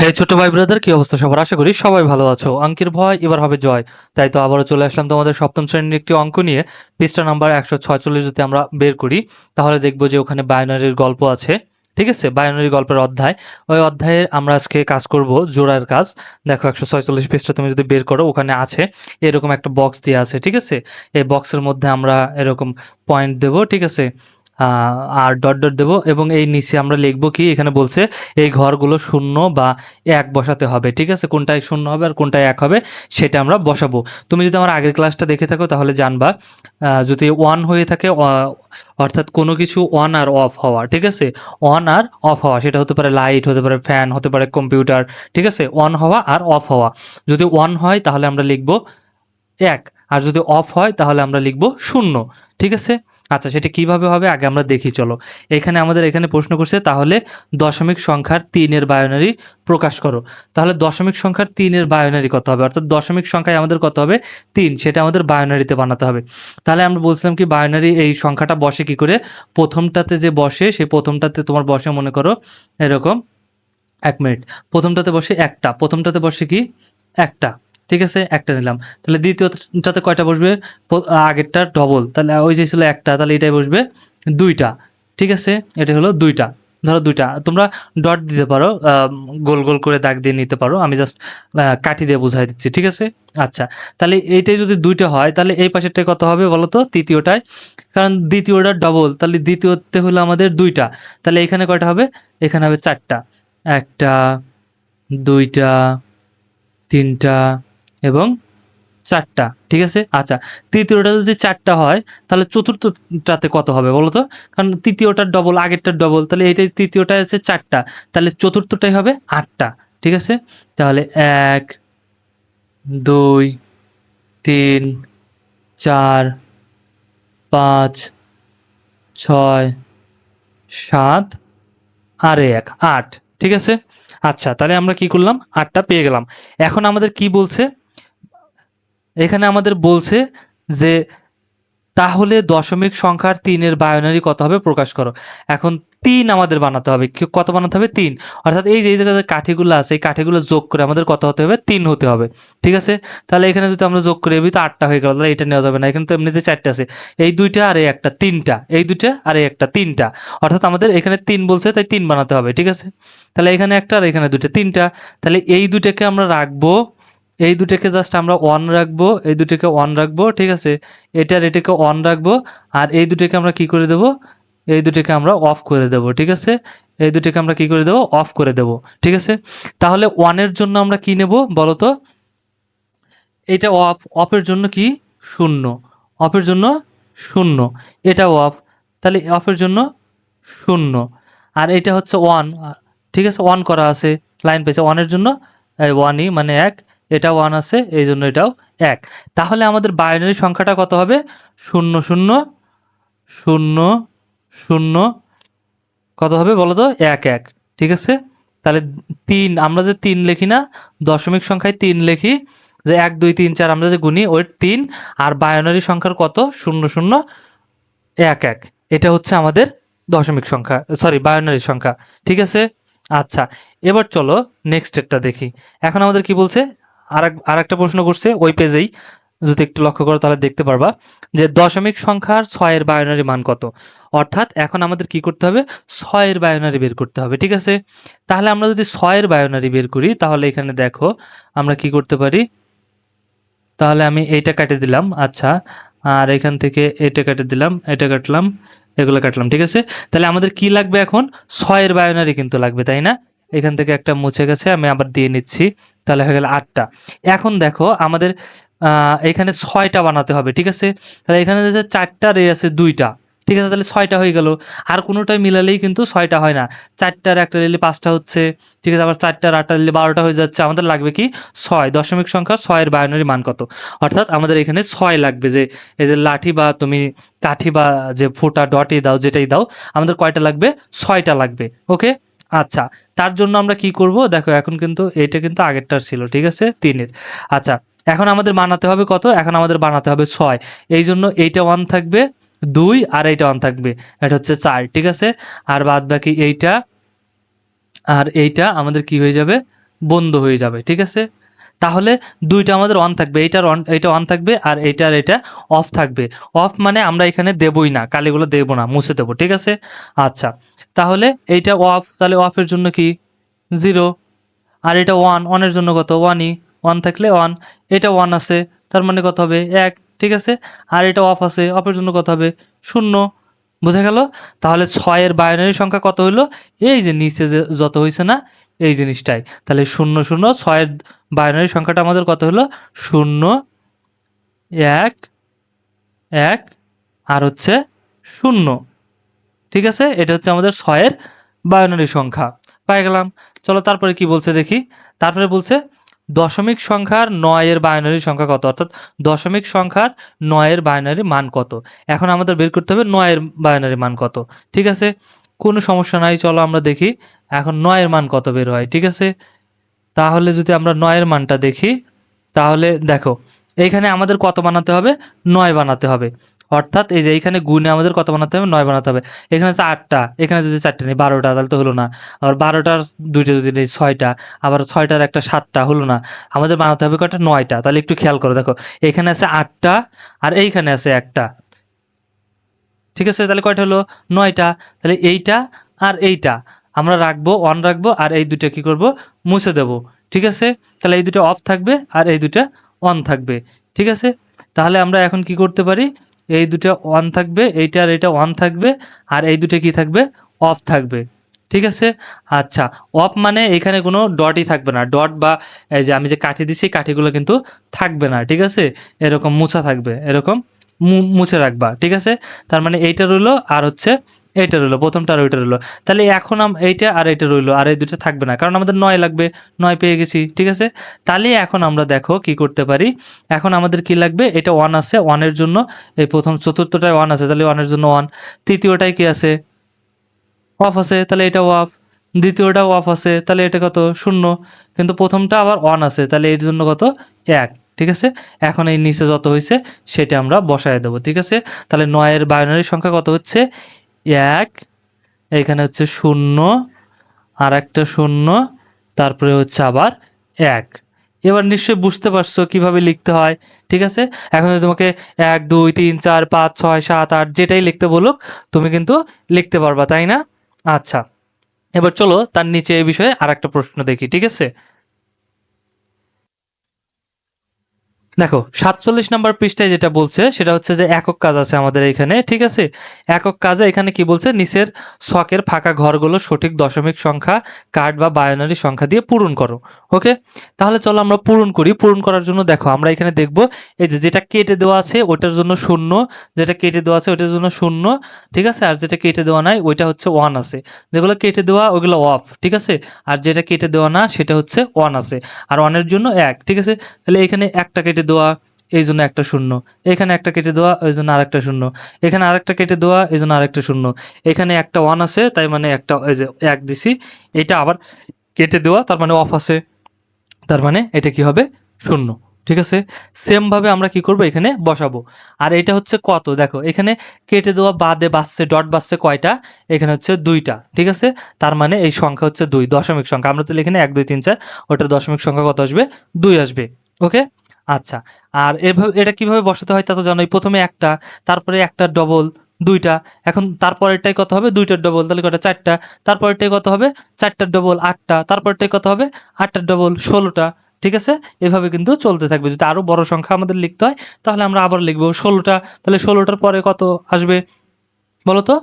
হে ছোট ভাই ব্রাদার কি অবস্থা সবার? আশা করি সবাই ভালো আছো। অঙ্কের ভয়, এবার হবে জয়। তাই তো আবারও চলে আসলাম তোমাদের সপ্তম শ্রেণির একটি অঙ্ক নিয়ে। পৃষ্ঠা নাম্বার একশো ছয়চল্লিশ যদি আমরা বের করি, তাহলে দেখব যে ওখানে বায়নারির গল্প আছে। ঠিক আছে? বায়নারি গল্পের অধ্যায়। ওই অধ্যায়ে আমরা আজকে কাজ করব জোড়ার কাজ। দেখো একশো ছয়চল্লিশ পৃষ্ঠা তুমি যদি বের করো, ওখানে আছে এরকম একটা বক্স দিয়ে আছে। ঠিক আছে? এই বক্সের মধ্যে আমরা এরকম পয়েন্ট দেব। ঠিক আছে? আর ডট ডট দেবো এবং এই নিচে আমরা লিখব কি, এখানে বলছে এই ঘরগুলো শূন্য বা এক বসাতে হবে। ঠিক আছে? কোনটায় শূন্য হবে আর কোনটায় এক হবে সেটা আমরা বসাবো। তুমি যদি আমার আগের ক্লাসটা দেখে থাকো তাহলে জানবা যদি ওয়ান হয়ে থাকে অর্থাৎ কোনো কিছু অন আর অফ হওয়া, ঠিক আছে? অন আর অফ হওয়া, সেটা হতে পারে লাইট হতে পারে ফ্যান হতে পারে কম্পিউটার ঠিক আছে? অন হওয়া আর অফ হওয়া। যদি অন হয় তাহলে আমরা লিখব এক, আর যদি অফ হয় তাহলে আমরা লিখব শূন্য, ঠিক আছে? আচ্ছা সেটা কীভাবে হবে? আগে আমরা দেখি, চলো। এখানে আমাদের এখানে প্রশ্ন করছে, তাহলে দশমিক সংখ্যার তিনের বায়োনারি প্রকাশ করো। তাহলে দশমিক সংখ্যার তিনের বায়োনারি কত হবে? অর্থাৎ দশমিক সংখ্যায় আমাদের কত হবে? তিন, সেটা আমাদের বায়োনারিতে বানাতে হবে। তাহলে আমরা বলছিলাম কি বায়োনারি এই সংখ্যাটা বসে কি করে? প্রথমটাতে যে বসে সেই প্রথমটাতে তোমার বসে, মনে করো, এরকম, এক মিনিট। প্রথমটাতে বসে একটা, প্রথমটাতে বসে কি? একটা। ঠিক আছে? একটা নিলাম। তাহলে দ্বিতীয়টাতে কয়টা বসবে? আগেরটা ডবল তাহলে ওই যে ছিল একটা, তাহলে এটাই বসবে দুইটা। ঠিক আছে? এটা হলো দুইটা। ধরো দুইটা। তোমরা ডট দিতে পারো গোল গোল করে দাগ দিয়ে নিতে পারো। আমি জাস্ট কাঠি দিয়ে বুঝাই দিচ্ছি, ঠিক আছে? আচ্ছা। তাহলে এইটাই যদি দুইটা হয়, তাহলে এই পাশেরটায় কত হবে বলো তো তৃতীয়টায়। কারণ দ্বিতীয়টা ডবল তাহলে দ্বিতীয়তে হলো আমাদের দুইটা। তাহলে এখানে কয়টা হবে? এখানে হবে চারটা। একটা, দুইটা, তিনটা এবং চারটা, ঠিক আছে? আচ্ছা তৃতীয়টা যদি চারটা হয়, তাহলে চতুর্থটাতে কত হবে বলো তো? কারণ তৃতীয়টার ডবল আগেরটার ডবল তাহলে এইটাই তৃতীয়টা আছে চারটা। তাহলে চতুর্থটাই হবে আটটা, ঠিক আছে? তাহলে এক, দুই, তিন, চার, পাঁচ, ছয়, সাত, আর এক, আট, ঠিক আছে? আচ্ছা তাহলে আমরা কি করলাম? আটটা পেয়ে গেলাম। এখন আমাদের কি বলছে? এখানে আমাদের বলছে যে, তাহলে দশমিক সংখ্যার তিনের বায়োনারি কত হবে প্রকাশ করো। এখন তিন আমাদের বানাতে হবে। কত বানাতে হবে? তিন। অর্থাৎ এই যে কাঠিগুলো আছে, এই কাঠিগুলো যোগ করে আমাদের কত হতে হবে? তিন হতে হবে। ঠিক আছে? তাহলে এখানে যদি আমরা যোগ করে এবি তো আটটা হয়ে গেল, তাহলে এটা নেওয়া যাবে না। এখানে তো এমনিতে চারটে আছে। এই দুইটা আর এই একটা, তিনটা। এই দুইটা আর এই একটা, তিনটা। অর্থাৎ আমাদের এখানে তিন বলছে, তাই তিন বানাতে হবে। ঠিক আছে? তাহলে এখানে একটা আর এখানে দুইটা, তিনটা। তাহলে এই দুইটাকে আমরা রাখব এই দুটাকে জাস্ট আমরা ওয়ান রাখব, এই দুটাকে ওয়ান রাখব, ঠিক আছে? এটার এটাকে অন রাখব, আর এই দুটাকে আমরা কি করে দেব? এই দুটাকে আমরা অফ করে দেব, ঠিক আছে? এই দুটাকে আমরা কি করে দেব? অফ করে দেব, ঠিক আছে? তাহলে ওয়ানের জন্য আমরা কি নেব বলো তো? এটা অফ অফের জন্য কি? শূন্য। অফের জন্য শূন্য। এটা অফ তাহলে অফের জন্য শূন্য। আর এটা হচ্ছে ওয়ান ঠিক আছে? ওয়ান করা আছে লাইন পেয়েছে। ওয়ানের জন্য ওয়ানই মানে এক। এটা ওয়ান আছে এই জন্য এটাও এক। তাহলে আমাদের বাইনারি সংখ্যাটা কত হবে? শূন্য শূন্য শূন্য শূন্য। কত হবে বলো তো এক এক। ঠিক আছে? তাহলে তিন, আমরা যে তিন লিখি না, দশমিক সংখ্যায় তিন লিখি, যে এক, দুই, তিন, চার, আমরা যে গুনি, ওই তিন, আর বায়োনারি সংখ্যার কত? শূন্য শূন্য, এক এক। এটা হচ্ছে আমাদের দশমিক সংখ্যা সরি বায়োনারি সংখ্যা। ঠিক আছে? আচ্ছা এবার চলো নেক্সট একটা দেখি। এখন আমাদের কি বলছে? আর একটা প্রশ্ন করছে ওই পেজেই। যদি একটু লক্ষ্য করো তাহলে দেখতে পারবা যে দশমিক সংখ্যার ছয়ের বায়োনারি মান কত? অর্থাৎ এখন আমাদের কি করতে হবে? ছয়ের বায়োনারি বের করতে হবে, ঠিক আছে? তাহলে আমরা যদি ছয়ের বায়োনারি বের করি, তাহলে এখানে দেখো আমরা কি করতে পারি? তাহলে আমি এইটা কেটে দিলাম আচ্ছা। আর এখান থেকে এটা কেটে দিলাম, এটা কাটলাম, এগুলো কাটলাম, ঠিক আছে? তাহলে আমাদের কি লাগবে এখন? ছয়ের বায়োনারি কিন্তু লাগবে, তাই না? এখান থেকে একটা মুছে গেছে, আমি আবার দিয়ে নিচ্ছি। তাহলে হয়ে গেল আটটা। এখন দেখো আমাদের এখানে ছয়টা বানাতে হবে, ঠিক আছে? তাহলে এখানে যে চারটা আর এই আছে দুইটা, ঠিক আছে? তাহলে ছয়টা হয়ে গেল। আর কোনোটাই মিলালেই কিন্তু ছয়টা হয় না। চারটার একটা নিলে পাঁচটা হচ্ছে, ঠিক আছে? আবার চারটার আটটা নিলে বারোটা হয়ে যাচ্ছে। আমাদের লাগবে কি? ছয়। দশমিক সংখ্যা ছয়ের বায়োনারি মান কত? অর্থাৎ আমাদের এখানে ছয় লাগবে যে, এই যে লাঠি বা তুমি কাঠি বা যে ফোটা ডটই দাও, যেটাই দাও, আমাদের কয়টা লাগবে? ছয়টা লাগবে। ওকে আচ্ছা তার জন্য আমরা কি করব? দেখো, এখন কিন্তু এটা কিন্তু আগেরটার ছিল, ঠিক আছে? তিনের। আচ্ছা এখন আমাদের বানাতে হবে কত? এখন আমাদের বানাতে হবে ছয়। এই জন্য এইটা ওয়ান থাকবে দুই আর এইটা ওয়ান থাকবে। এটা হচ্ছে চার, ঠিক আছে? আর বাদ বাকি এইটা, আর এইটা আমাদের কি হয়ে যাবে? বন্ধ হয়ে যাবে, ঠিক আছে? তাহলে দুইটা আমাদের অন থাকবে, এইটার অন এইটা অন থাকবে আর এইটার এটা অফ থাকবে। অফ মানে আমরা এখানে দেবই না, কালিগুলো দেবো না, মুছে দেবো, ঠিক আছে? আচ্ছা তাহলে এইটা অফ তাহলে অফের জন্য কি? জিরো আর এটা ওয়ান ওয়ানের জন্য কত? ওয়ানই ওয়ান থাকলে ওয়ান এটা ওয়ান আছে, তার মানে কত হবে? এক, ঠিক আছে? আর এটা অফ আছে অফের জন্য কত হবে? শূন্য বোঝা গেল? তাহলে ছয়ের বাইনারি সংখ্যা কত হইল? এই যে নিচে যে যত হয়েছে না, এই জিনিসটাই। তাহলে শূন্য শূন্য ছয়ের বাইনারি সংখ্যাটা আমাদের কত হলো শূন্য, এক এক, আর হচ্ছে শূন্য। ঠিক আছে? এটা হচ্ছে আমাদের ছয়ের বাইনারি সংখ্যা। পাই গেলাম। চলো তারপরে কি বলছে দেখি? তারপরে বলছে দশমিক সংখ্যার নয়ের বাইনারি সংখ্যা কত? অর্থাৎ দশমিক সংখ্যার নয়ের বাইনারি মান কত? এখন আমাদের বের করতে হবে নয়ের বাইনারি মান কত। ঠিক আছে? কোনো সমস্যা নাই, চলো আমরা দেখি এখন নয়ের মান কত বের হয়, ঠিক আছে? তাহলে যদি আমরা নয়ের মানটা দেখি, তাহলে দেখো, এইখানে আমাদের কত বানাতে হবে? নয় বানাতে হবে। অর্থাৎ এই যে এইখানে গুণে আমাদের কত বানাতে হবে? নয় বানাতে হবে। এখানে হচ্ছে আটটা, এখানে যদি চারটে নেই, বারোটা, তাহলে তো হলো না। আবার বারোটার দুইটা যদি নেই, ছয়টা, আবার ছয়টার একটা সাতটা, হলো না। আমাদের বানাতে হবে কয়টা? নয়টা। তাহলে একটু খেয়াল করো, দেখো। এখানে আছে আটটা আর এইখানে আছে একটা। ঠিক আছে? তাহলে কয়টা হলো? নয়টা। তাহলে এইটা আর এইটা। আমরা রাখব অন রাখব, আর এই দুটো কি করব? মুছে দেব। ঠিক আছে? তাহলে এই দুটো অফ থাকবে আর এই দুটো অন থাকবে। ঠিক আছে? তাহলে আমরা এখন কি করতে পারি? এই দুটো অন থাকবে, এইটা আর এটা অন থাকবে, আর এই দুটো কি থাকবে? অফ থাকবে। ঠিক আছে? আচ্ছা অফ মানে এখানে কোনো ডটই থাকবে না। ডট বা এই যে আমি যে কাঠি দিছি কাঠিগুলো কিন্তু থাকবে না। ঠিক আছে? এরকম মুছা থাকবে। এরকম মুছে রাখবা। ঠিক আছে? তার মানে এইটা রইল, আর হচ্ছে এইটা রইল, প্রথমটা আর ওইটা রইল। তাহলে এখন এইটা আর এইটা রইল, আর এই দুটো থাকবে না, কারণ আমাদের নয় লাগবে, নয় পেয়ে গেছি, ঠিক আছে? তাহলে এখন আমরা দেখো কি করতে পারি। এখন আমাদের কি লাগবে? এটা ওয়ান আছে ওয়ানের জন্য এই প্রথম চতুর্থটায় ওয়ান আছে, তাহলে ওয়ানের জন্য ওয়ান তৃতীয়টায় কি আছে? অফ আছে, তাহলে এটা অফ দ্বিতীয়টা অফ আছে, তাহলে এটা কত? শূন্য। কিন্তু প্রথমটা আবার অন আছে, তাহলে এর জন্য কত? এক, ঠিক আছে? এখন এই নিচে যত হয়েছে, সেটা আমরা বসায় দেবো, ঠিক আছে? তাহলে নয়ের বাইনারি সংখ্যা কত হচ্ছে? এক, এখানে হচ্ছে শূন্য আর একটা শূন্য, তারপরে হচ্ছে আবার এক। এবার নিশ্চয়ই বুঝতে পারছ কীভাবে লিখতে হয়, ঠিক আছে? এখন তোমাকে এক, দুই, তিন, চার, পাঁচ, ছয়, সাত, আট যেটাই লিখতে বলুক, তুমি কিন্তু লিখতে পারবা, তাই না? আচ্ছা এবার চলো তার নিচে এই বিষয়ে আর একটা প্রশ্ন দেখি, ঠিক আছে? দেখো, সাতচল্লিশ নাম্বার পৃষ্ঠায় যেটা বলছে, সেটা হচ্ছে যে একক কাজ আছে আমাদের এখানে, ঠিক আছে? একক কাজে এখানে কি বলছে? নিচের ছকের ফাঁকা ঘরগুলো সঠিক দশমিক সংখ্যা কার্ড বা বায়োনারি সংখ্যা দিয়ে পূরণ করো, ওকে? তাহলে চলো আমরা পূরণ করি। পূরণ করার জন্য দেখো, আমরা এখানে দেখব, এই যে যেটা কেটে দেওয়া আছে ওটার জন্য শূন্য, যেটা কেটে দেওয়া আছে ওটার জন্য শূন্য, ঠিক আছে? আর যেটা কেটে দেওয়া নাই, ওইটা হচ্ছে ওয়ান আছে। যেগুলো কেটে দেওয়া, ওগুলো অফ, ঠিক আছে? আর যেটা কেটে দেওয়া না, সেটা হচ্ছে ওয়ান আছে। আর ওয়ানের জন্য এক, ঠিক আছে? তাহলে এখানে একটা কেটে দেওয়া, এই জন্য একটা শূন্য। এখানে একটা কেটে দেওয়া ওই জন্য আরেকটা শূন্য। এখানে আরেকটা কেটে দেওয়া, এই জন্য আরেকটা শূন্য। এখানে একটা ওয়ান আছে, তাই মানে একটা, এই যে এক দিছি। এটা আবার কেটে দেওয়া, তার মানে অফ আছে। তার মানে এটা কি হবে? শূন্য। ঠিক আছে? সেম ভাবে আমরা কি করব? এখানে বসাবো। আর এটা হচ্ছে কত? দেখো, এখানে কেটে দেওয়া বাদে বাসছে ডট বাসছে কয়টা? এখানে হচ্ছে দুইটা। ঠিক আছে? তার মানে এই সংখ্যা হচ্ছে দুই, দশমিক সংখ্যা। আমরা তাহলে এখানে এক, দুই, তিন, চার, ওটার দশমিক সংখ্যা কত আসবে? দুই আসবে। ওকে আচ্ছা আর এভাবে, এটা কীভাবে বসাতে হয় তা তো জানোই। প্রথমে একটা, তারপরে একটা ডবল দুইটা। এখন তারপরেরটাই কত হবে? দুইটার ডবল তাহলে কটা চারটা। তারপরেরটাই কত হবে? চারটার ডবল আটটা। তারপরেরটাই কত হবে? আটটার ডবল ষোলোটা। ঠিক আছে? এভাবে কিন্তু চলতে থাকবে। যদি আরও বড় সংখ্যা আমাদের লিখতে হয়, তাহলে আমরা আবার লিখব ষোলোটা। তাহলে ষোলোটার পরে কত আসবে? বলো তো?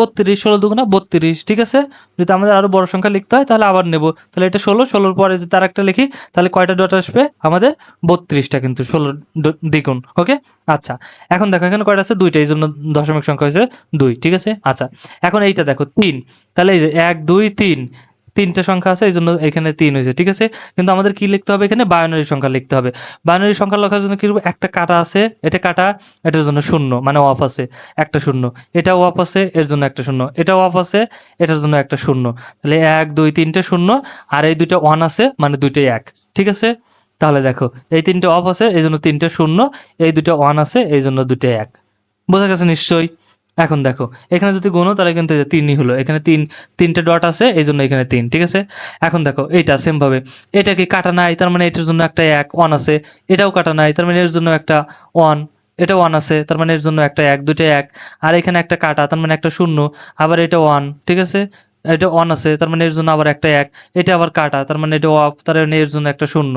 বত্রিশ, ষোলো দুগুণা বত্রিশ, ঠিক আছে? যদি আমাদের আরও বড় সংখ্যা লিখতে হয়, তাহলে আবার নেব। তাহলে এটা ষোলো, ষোলোর পরে যদি তার একটা লিখি, তাহলে কয়টা ডট আসবে? আমাদের বত্রিশটা কিন্তু ষোলো দ্বিগুণ, ওকে? আচ্ছা এখন দেখো, এখানে কয়টা আছে? দুইটা, এই জন্য দশমিক সংখ্যা হয়েছে দুই, ঠিক আছে? আচ্ছা এখন এইটা দেখো, তিন। তাহলে এই যে এক, দুই, তিন তিনটা সংখ্যা আছে এই জন্য এখানে তিন হয়েছে, ঠিক আছে? কিন্তু আমাদের কি লিখতে হবে এখানে? বায়োনারি সংখ্যা লিখতে হবে। বায়োনারি সংখ্যা লেখার জন্য কি একটা কাটা আছে, এটা কাটা, এটার জন্য শূন্য মানে অফ আছে, একটা শূন্য। এটাও অফ আছে, এর জন্য একটা শূন্য। এটা অফ আছে, এটার জন্য একটা শূন্য। তাহলে এক, দুই, তিনটে শূন্য, আর এই দুইটা ওয়ান আছে মানে দুইটাই এক, ঠিক আছে? তাহলে দেখো, এই তিনটে অফ আছে এই জন্য তিনটে শূন্য, এই দুটো ওয়ান আছে এই জন্য দুটো এক। বোঝা গেছে নিশ্চয়ই? এখন দেখো, এখানে যদি গুণো তাহলে কিন্তু তিনই হলো। এখানে তিন, তিনটে ডট আছে, এই জন্য এখানে তিন, ঠিক আছে? এখন দেখো, এইটা সেম ভাবে। এটা কি কাটা নাই? তার মানে এটার জন্য একটা এক ওয়ান আছে। এটাও কাটা নাই, তার মানে এর জন্য একটা ওয়ান এটা ওয়ান আছে, তার মানে এর জন্য একটা এক, দুইটা এক। আর এখানে একটা কাটা, তার মানে একটা শূন্য, আবার এটা ওয়ান ঠিক আছে? এটা ওয়ান আছে, তার মানে এর জন্য আবার একটা এক। এটা আবার কাটা, তার মানে এটা অফ তার মানে এর জন্য একটা শূন্য।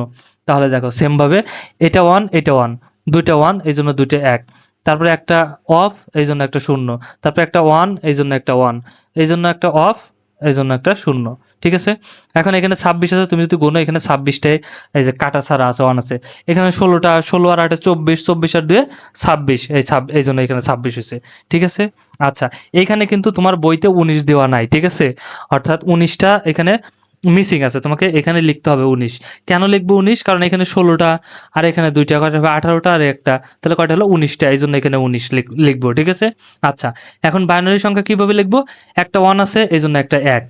তাহলে দেখো সেম ভাবে, এটা ওয়ান এটা ওয়ান দুইটা ওয়ান এই জন্য দুইটা এক। তারপরে একটা অফ এই জন্য একটা শূন্য। তারপরে একটা ওয়ান এই জন্য একটা ওয়ান। এই জন্য একটা অফ এই জন্য একটা শূন্য। ঠিক আছে? এখন এখানে ছাব্বিশ আছে, তুমি যদি গোনো, এখানে ছাব্বিশটায় এই যে কাটা ছাড়া আছে ওয়ান আছে। এখানে ষোলোটা, ষোলো আর আটে চব্বিশ চব্বিশ আর দুয়ে ছাব্বিশ। এই ছাব এই জন্য এখানে ছাব্বিশ হয়েছে। ঠিক আছে? আচ্ছা এখানে কিন্তু তোমার বইতে উনিশ দেওয়া নাই। ঠিক আছে? অর্থাৎ উনিশটা এখানে মিসিং আছে, তোমাকে এখানে লিখতে হবে উনিশ। কেন লিখব উনিশ? কারণ এখানে ষোলোটা, আর এখানে দুইটা, কয়টা হবে? আঠারোটা আর একটা। তাহলে কয়টা হলো? উনিশটা। এই জন্য এখানে উনিশ লিখব, ঠিক আছে? আচ্ছা এখন বাইনারি সংখ্যা কীভাবে লিখব? একটা ওয়ান আছে, এই জন্য একটা এক।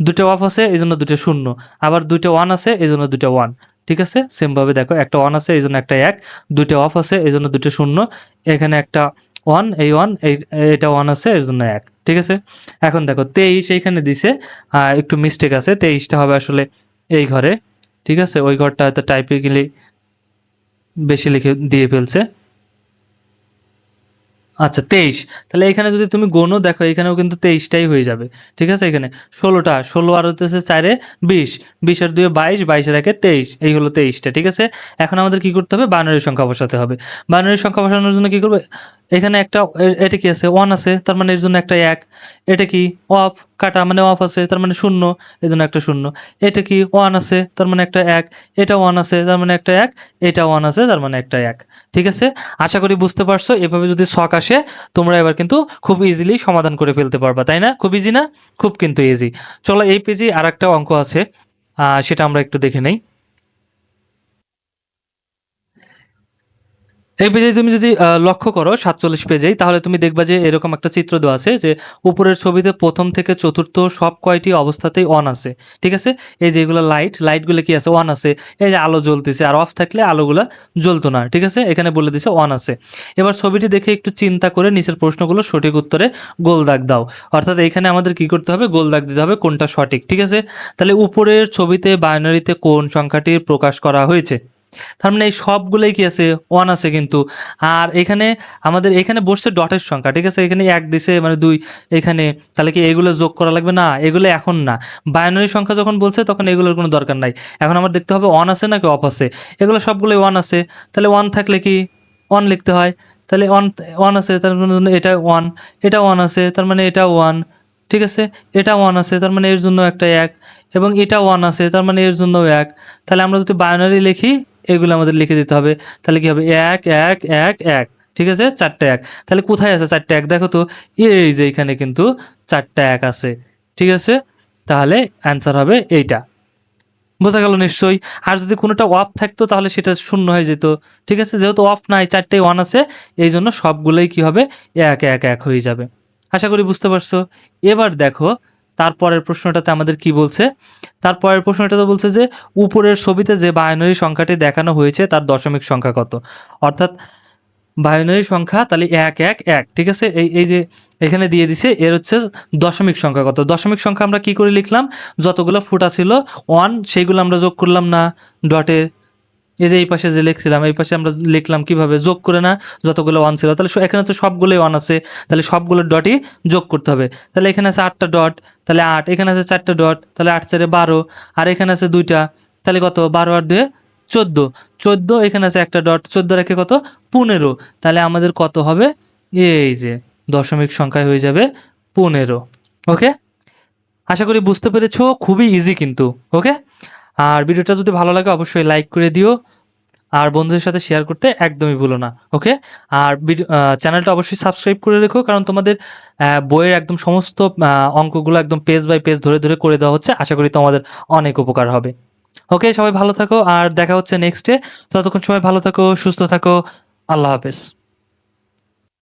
দুটো অফ আছে, এই জন্য দুটো শূন্য। আবার দুটো ওয়ান আছে, এই জন্য দুটো ওয়ান ঠিক আছে? সেম ভাবে দেখো, একটা ওয়ান আছে, এই জন্য একটা এক। দুটো অফ আছে, এই জন্য দুটো শূন্য। এখানে একটা ওয়ান এই ওয়ান এই, এটা ওয়ান আছে এর জন্য এক। ঠিক আছে? এখন দেখো, তেইশ এইখানে দিছে একটু মিস্টেক আছে, তেইশটা হবে আসলে এই ঘরে, ঠিক আছে? ওই ঘরটা হয়তো টাইপিক্যালি বেশি লিখে দিয়ে ফেলছে। আচ্ছা তেইশ। তাহলে এখানে যদি তুমি গোনো দেখো, এখানেও কিন্তু তেইশটাই হয়ে যাবে। ঠিক আছে এখানে? ষোলোটা, ষোলো আর হতেছে চারে বিশ। বিশ আর দুয়ে বাইশ, বাইশের একে তেইশ। এই হলো তেইশটা, ঠিক আছে? এখন আমাদের কি করতে হবে? বাইনারি সংখ্যা বসাতে হবে। বাইনারি সংখ্যা বসানোর জন্য কি করবে? এখানে একটা এটা কি আছে? ওয়ান আছে, তার মানে এর জন্য একটা এক। এটা কি? অফ কাটা মানে অফ আছে, তার মানে শূন্য এই জন্য একটা শূন্য। এটা কি ওয়ান আছে, তার মানে একটা এক। এটা ওয়ান আছে, তার মানে একটা এক। এটা ওয়ান আছে, তার মানে একটা এক। ঠিক আছে? আশা করি বুঝতে পারছ। এভাবে যদি শখ আসে, তোমরা এবার কিন্তু খুব ইজিলি সমাধান করে ফেলতে পারবা, তাই না? খুব ইজি না? খুব কিন্তু ইজি চলো, এই পেজে আর একটা অঙ্ক আছে। সেটা আমরা একটু দেখে নেই। এই পেজে তুমি যদি লক্ষ্য করো সাতচল্লিশ পেজেই, তাহলে তুমি দেখবা যে এরকম একটা চিত্র দেওয়া আছে যে উপরের ছবিতে প্রথম থেকে চতুর্থ সব কয়টি অবস্থাতেই অন আছে। ঠিক আছে? এই যে এগুলো লাইট লাইটগুলো কি আছে? অন আছে। এই যে আলো জ্বলতেছে, আর অফ থাকলে আলোগুলো জ্বলতো না। ঠিক আছে? এখানে বলে দিছে অন আছে। এবার ছবিটি দেখে একটু চিন্তা করে নিচের প্রশ্নগুলো সঠিক উত্তরে গোল দাগ দাও। অর্থাৎ এখানে আমাদের কি করতে হবে? গোল দাগ দিতে হবে কোনটা সঠিক। ঠিক আছে? তাহলে উপরের ছবিতে বাইনারিতে কোন সংখ্যাটি প্রকাশ করা হয়েছে? তার মানে এই সবগুলোই কি আছে? ওয়ান আছে কিন্তু। আর এখানে আমাদের, এখানে বসছে ডটের সংখ্যা, ঠিক আছে? এখানে এক দিছে মানে দুই, এখানে। তাহলে কি এগুলো যোগ করা লাগবে? না, এগুলো এখন না। বাইনারি সংখ্যা যখন বলছে, তখন এগুলোর কোনো দরকার নাই। এখন আমার দেখতে হবে অন আছে নাকি অফ আছে? এগুলো সবগুলোই ওয়ান আছে। তাহলে ওয়ান থাকলে কি? ওয়ান লিখতে হয়। তাহলে ওয়ান ওয়ান আছে, তার মানে এটা ওয়ান এটা ওয়ান আছে, তার মানে এটা ওয়ান ঠিক আছে? এটা ওয়ান আছে, তার মানে এর জন্য একটা এক, এবং এটা ওয়ান আছে, তার মানে এর জন্য এক। তাহলে আমরা যদি বাইনারি লিখি এগুলো আমাদের লিখে দিতে হবে। তাহলে কি হবে? এক এক এক এক। ঠিক আছে? চারটে এক। তাহলে কোথায় আছে চারটে এক? দেখো তো, এই যে এখানে কিন্তু চারটে এক আছে। ঠিক আছে? তাহলে অ্যান্সার হবে এইটা। বোঝা গেল নিশ্চয়ই? আর যদি কোনোটা অফ থাকতো, তাহলে সেটা শূন্য হয়ে যেত। ঠিক আছে? যেহেতু অফ নাই চারটেই ওয়ান আছে, এই জন্য সবগুলোই কি হবে? এক এক এক হয়ে যাবে। আশা করি বুঝতে পারছ? এবার দেখো তারপরের প্রশ্নটাতে আমাদের কি বলছে? তারপরের প্রশ্নটাতে বলছে যে, উপরের ছবিতে যে বাইনারি সংখ্যাটি দেখানো হয়েছে, তার দশমিক সংখ্যা কত? অর্থাৎ বাইনারি সংখ্যা তাহলে এক এক এক, ঠিক আছে? এই এই যে এখানে দিয়ে দিছে, এর হচ্ছে দশমিক সংখ্যা কত? দশমিক সংখ্যা আমরা কি করে লিখলাম? যতগুলো ফুটা ছিল ওয়ান সেইগুলো আমরা যোগ করলাম না ডটে এই যে এই পাশে যে লিখছিলাম, এই পাশে আমরা লিখলাম কীভাবে? যোগ করে না, যতগুলো ওয়ান ছিল। তাহলে এখানে তো সবগুলোই ওয়ান আছে। তাহলে সবগুলো ডটই যোগ করতে হবে। তাহলে এখানে আছে আটটা ডট তাহলে আট, এখানে আছে চারটে ডট, তাহলে আট চারে বারো, আর এখানে আছে দুইটা, তাহলে কত? বারো আর দুয়ে চোদ্দ। চোদ্দ, এখানে আছে একটা ডট, চোদ্দ রেখে কত? পনেরো। তাহলে আমাদের কত হবে? এই যে দশমিক সংখ্যায় হয়ে যাবে পনেরো। ওকে? আশা করি বুঝতে পেরেছ, খুবই ইজি কিন্তু, ওকে? আর ভিডিওটা যদি ভালো লাগে, অবশ্যই লাইক করে দিও। আর বন্ধুদের সাথে শেয়ার করতে একদমই ভুলো না ওকে আর চ্যানেলটা অবশ্যই সাবস্ক্রাইব করে রেখো, কারণ তোমাদের বইয়ের একদম সমস্ত অঙ্কগুলো একদম পেজ বাই পেজ ধরে ধরে করে দেওয়া হচ্ছে। আশা করি তোমাদের অনেক উপকার হবে। ওকে সবাই ভালো থাকো, আর দেখা হচ্ছে নেক্সটে ততক্ষণ সবাই ভালো থাকো, সুস্থ থাকো। আল্লাহ হাফেজ।